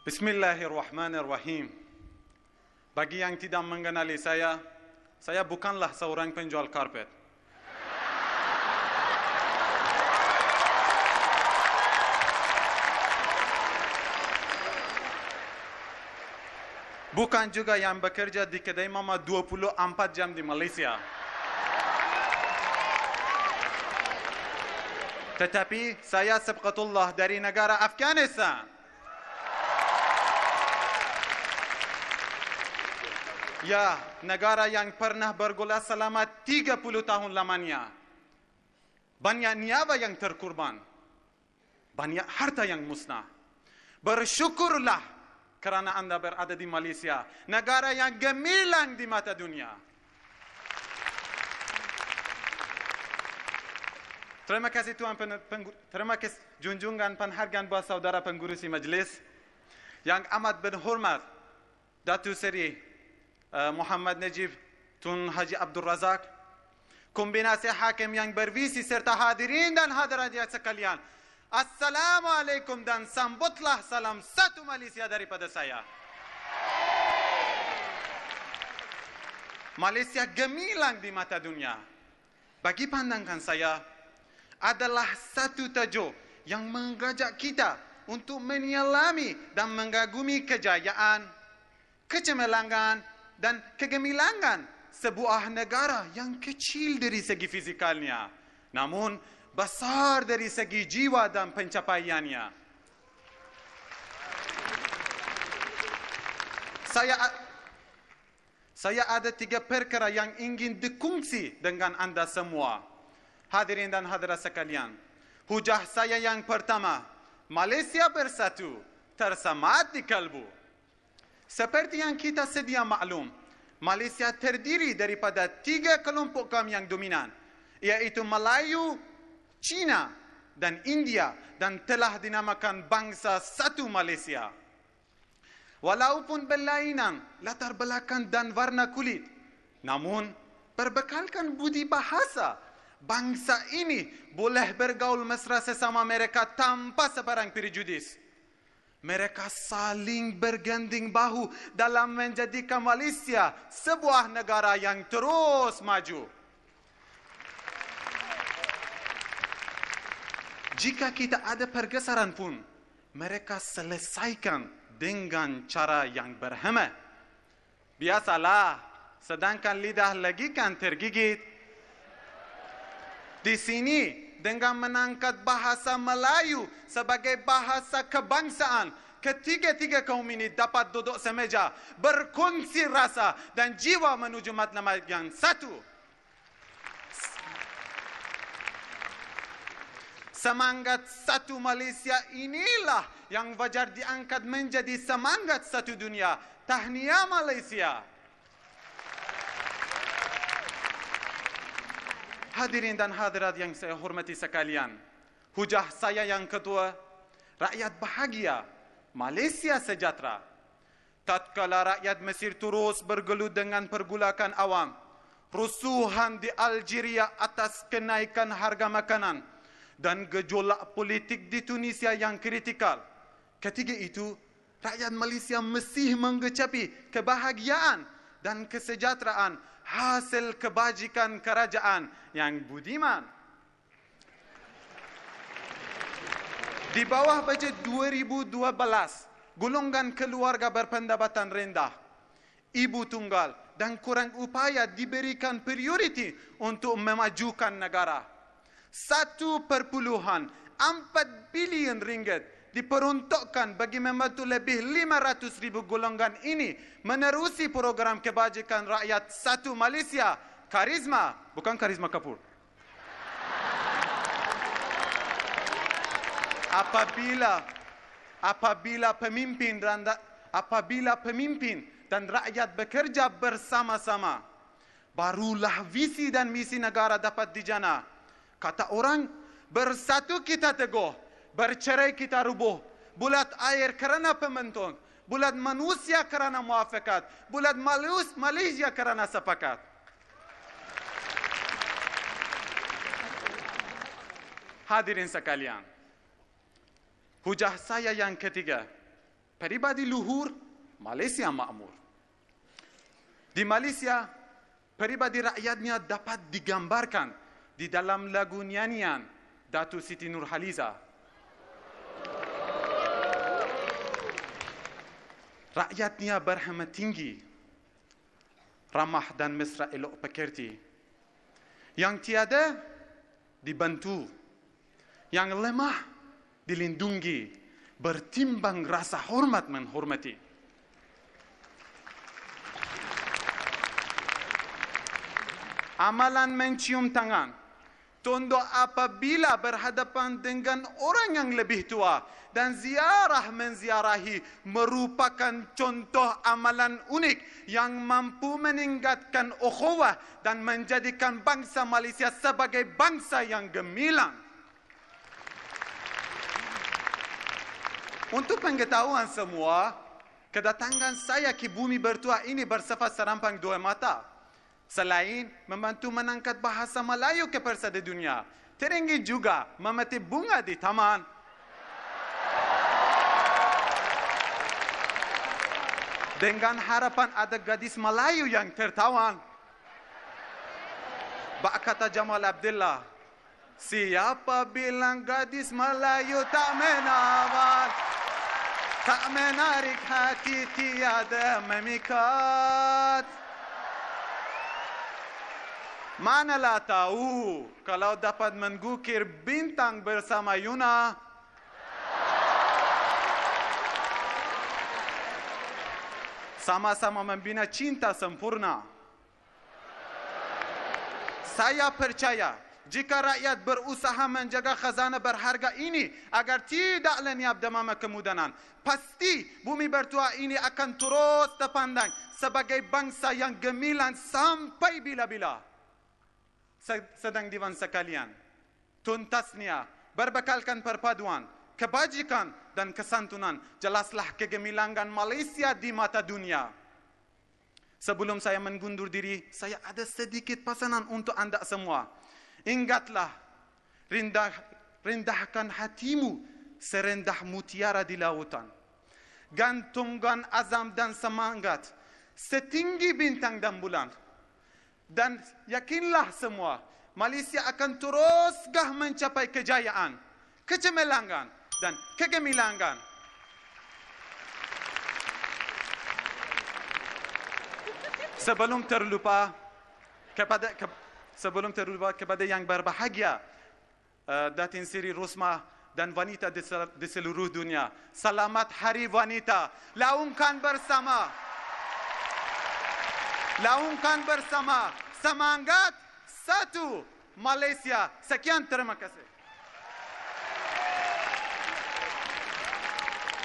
Bismillahirrahmanirrahim. Bagi yang tidak mengenali saya, saya bukanlah seorang penjual karpet. Bukan juga yang bekerja di kedai mama 24 jam di Malaysia. Tetapi saya sebetullah dari negara Afghanistan. Ya, negara yang pernah bergula selama 30 tahun lamanya. Banyak nyawa yang terkorban. Banyak harta yang musnah. Bersyukurlah kerana anda berada di Malaysia. Negara yang gemilang di mata dunia. Terima kasih Tuan pen, terima kasih junjungan penghargaan buat saudara pengurusi majlis yang amat berhormat Datu Seri uh, Muhammad Najib Tun Haji Abdul Razak. Kombinasi hakim yang bervisi serta hadirin dan hadirat yang sekalian. Assalamualaikum dan sambutlah salam satu Malaysia daripada saya. Malaysia gemilang di mata dunia. Bagi pandangan saya adalah satu tajuk yang mengajak kita untuk menyelami dan mengagumi kejayaan, kecemerlangan dan kegemilangan sebuah negara yang kecil dari segi fizikalnya, namun besar dari segi jiwa dan pencapaiannya. Saya saya ada tiga perkara yang ingin dikongsi dengan anda semua. Hadirin dan hadirat sekalian, hujah saya yang pertama, Malaysia bersatu, tersemat di kalbu. Seperti yang kita sedia maklum, Malaysia terdiri daripada tiga kelompok kaum yang dominan, iaitu Melayu, Cina dan India dan telah dinamakan bangsa satu Malaysia. Walaupun berlainan latar belakang dan warna kulit, namun berbekalkan budi bahasa bangsa ini boleh bergaul mesra sesama mereka tanpa sebarang prejudis. Mereka saling berganding bahu dalam menjadikan Malaysia sebuah negara yang terus maju. Jika kita ada pergeseran pun, mereka selesaikan dengan cara yang berhemat. Biasalah, sedangkan lidah lagi kan tergigit, di sini dengan menangkat bahasa Melayu sebagai bahasa kebangsaan, ketiga-tiga kaum ini dapat duduk semeja, berkongsi rasa dan jiwa menuju matlamat yang satu. Semangat satu Malaysia inilah yang wajar diangkat menjadi semangat satu dunia. Tahniah Malaysia. Hadirin dan hadirat yang saya hormati sekalian, hujah saya yang kedua, rakyat bahagia, Malaysia sejahtera. Tatkala rakyat Mesir terus bergelut dengan pergulakan awam, rusuhan di Algeria atas kenaikan harga makanan dan gejolak politik di Tunisia yang kritikal. Ketiga itu, rakyat Malaysia masih mengecapi kebahagiaan dan kesejahteraan hasil kebajikan kerajaan yang budiman. Di bawah bajet 2012, golongan keluarga berpendapatan rendah, ibu tunggal dan kurang upaya diberikan prioriti untuk memajukan negara. Satu perpuluhan empat bilion ringgit diperuntukkan bagi membantu lebih 500 ribu golongan ini menerusi program kebajikan rakyat satu Malaysia. Karisma, bukan karisma kapur. Apabila apabila pemimpin dan apabila pemimpin dan rakyat bekerja bersama-sama, barulah visi dan misi negara dapat dijana. Kata orang, bersatu kita teguh, bercerai kita rubuh. Bulat air kerana pembentuk. Bulat manusia kerana muafakat. Bulat malus Malaysia kerana sepakat. Hadirin sekalian. Hujah saya yang ketiga. Peribadi luhur, Malaysia makmur. Di Malaysia, peribadi rakyatnya dapat digambarkan di dalam lagu nyanyian Datu Siti Nurhaliza. Rakyatnya berhemat tinggi, ramah dan mesra elok pekerti. Yang tiada dibantu, yang lemah dilindungi, bertimbang rasa hormat menghormati. Amalan mencium tangan, tunduk apabila berhadapan dengan orang yang lebih tua dan ziarah menziarahi merupakan contoh amalan unik yang mampu meningkatkan ukhuwah dan menjadikan bangsa Malaysia sebagai bangsa yang gemilang. Untuk pengetahuan semua, kedatangan saya ke bumi bertuah ini bersifat serampang dua mata. Selain membantu menangkat bahasa Melayu ke persada dunia, teringin juga memetik bunga di taman. Dengan harapan ada gadis Melayu yang tertawan. Bak kata Jamal Abdullah, siapa bilang gadis Melayu tak menawan, tak menarik hati tiada memikat. Manalah tahu kalau dapat menggukir bintang bersama Yuna. Sama-sama membina cinta sempurna. Saya percaya jika rakyat berusaha menjaga khazanah berharga ini agar tidak lenyap demam kemudahan, pasti bumi bertuah ini akan terus terpandang sebagai bangsa yang gemilang sampai bila-bila sedang diwan sekalian. Tuntasnya berbekalkan perpaduan, kebajikan dan kesantunan. Jelaslah kegemilangan Malaysia di mata dunia. Sebelum saya mengundur diri, saya ada sedikit pesanan untuk anda semua. Ingatlah, rendah, rendahkan hatimu serendah mutiara di lautan. Gantungkan azam dan semangat setinggi bintang dan bulan dan yakinlah semua Malaysia akan terus gah mencapai kejayaan, kecemerlangan dan kegemilangan. Sebelum terlupa kepada ke, sebelum terlupa kepada yang berbahagia uh, Datin Siri Rosmah dan wanita di, di seluruh dunia. Selamat Hari Wanita. Laungkan bersama. Laungkan bersama semangat satu Malaysia. Sekian terima kasih.